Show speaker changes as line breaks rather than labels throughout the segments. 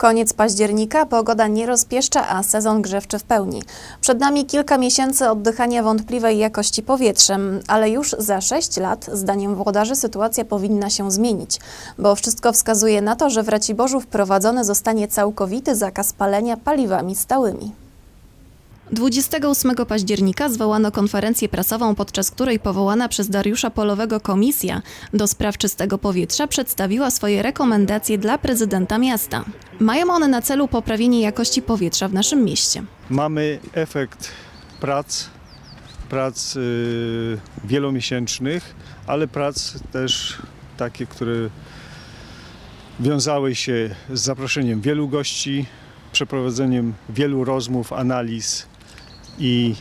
Koniec października, pogoda nie rozpieszcza, a sezon grzewczy w pełni. Przed nami kilka miesięcy oddychania wątpliwej jakości powietrzem, ale już za 6 lat, zdaniem włodarzy, sytuacja powinna się zmienić, bo wszystko wskazuje na to, że w Raciborzu wprowadzony zostanie całkowity zakaz palenia paliwami stałymi. 28 października zwołano konferencję prasową, podczas której powołana przez Dariusza Polowego Komisja do spraw czystego powietrza przedstawiła swoje rekomendacje dla prezydenta miasta. Mają one na celu poprawienie jakości powietrza w naszym mieście.
Mamy efekt prac, prac y, wielomiesięcznych, ale prac też takie, które wiązały się z zaproszeniem wielu gości, przeprowadzeniem wielu rozmów, analiz i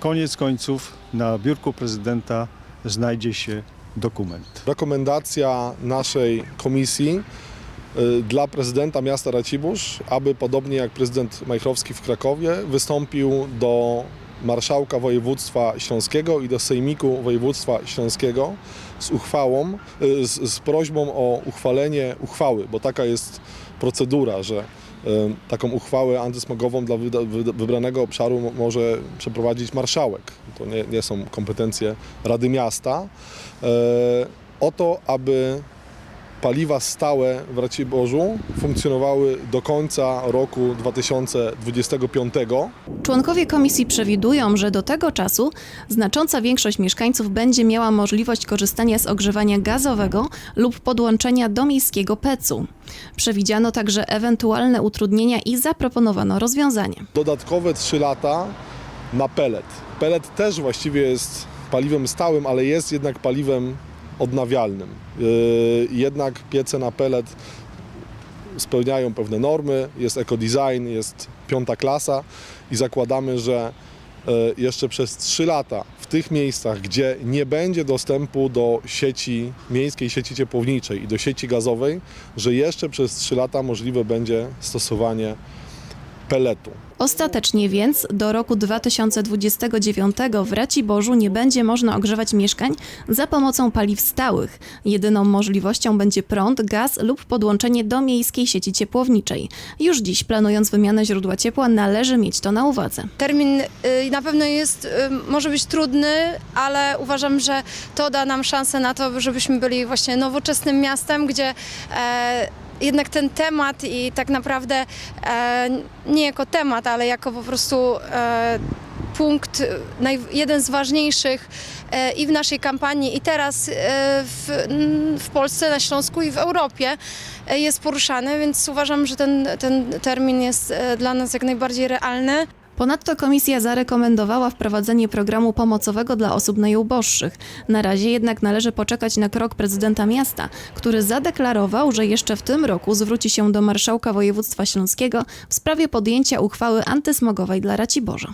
koniec końców na biurku prezydenta znajdzie się dokument.
rekomendacja naszej komisji y, dla prezydenta miasta Racibórz, aby podobnie jak prezydent Majchrowski w Krakowie wystąpił do marszałka województwa śląskiego i do sejmiku województwa śląskiego z uchwałą, y, z, z prośbą o uchwalenie uchwały, bo taka jest procedura, że taką uchwałę antysmogową dla wybranego obszaru mo- może przeprowadzić marszałek. To nie, nie są kompetencje Rady Miasta. E, o to, aby paliwa stałe w Raciborzu funkcjonowały do końca roku 2025.
Członkowie komisji przewidują, że do tego czasu znacząca większość mieszkańców będzie miała możliwość korzystania z ogrzewania gazowego lub podłączenia do miejskiego pecu. Przewidziano także ewentualne utrudnienia i zaproponowano rozwiązanie.
Dodatkowe 3 lata na pelet. Pelet też właściwie jest paliwem stałym, ale jest jednak paliwem odnawialnym. Yy, Jednak piece na pelet spełniają pewne normy, jest ekodesign, jest piąta klasa i zakładamy, że e, jeszcze przez 3 lata w tych miejscach, gdzie nie będzie dostępu do sieci miejskiej sieci ciepłowniczej i do sieci gazowej, że jeszcze przez 3 lata możliwe będzie stosowanie peletu.
Ostatecznie więc do roku 2029 w Raciborzu nie będzie można ogrzewać mieszkań za pomocą paliw stałych. Jedyną możliwością będzie prąd, gaz lub podłączenie do miejskiej sieci ciepłowniczej. Już dziś planując wymianę źródła ciepła należy mieć to na uwadze.
Termin y, na pewno jest, y, może być trudny, ale uważam, że to da nam szansę na to, żebyśmy byli właśnie nowoczesnym miastem, gdzie e, jednak ten temat i tak naprawdę e, nie jako temat, ale jako po prostu e, punkt, e, naj, jeden z ważniejszych e, i w naszej kampanii, i teraz e, w, w Polsce, na Śląsku i w Europie e, jest poruszany, więc uważam, że ten, ten termin jest e, dla nas jak najbardziej realny.
Ponadto komisja zarekomendowała wprowadzenie programu pomocowego dla osób najuboższych. Na razie jednak należy poczekać na krok prezydenta miasta, który zadeklarował, że jeszcze w tym roku zwróci się do marszałka województwa śląskiego w sprawie podjęcia uchwały antysmogowej dla Raciborza.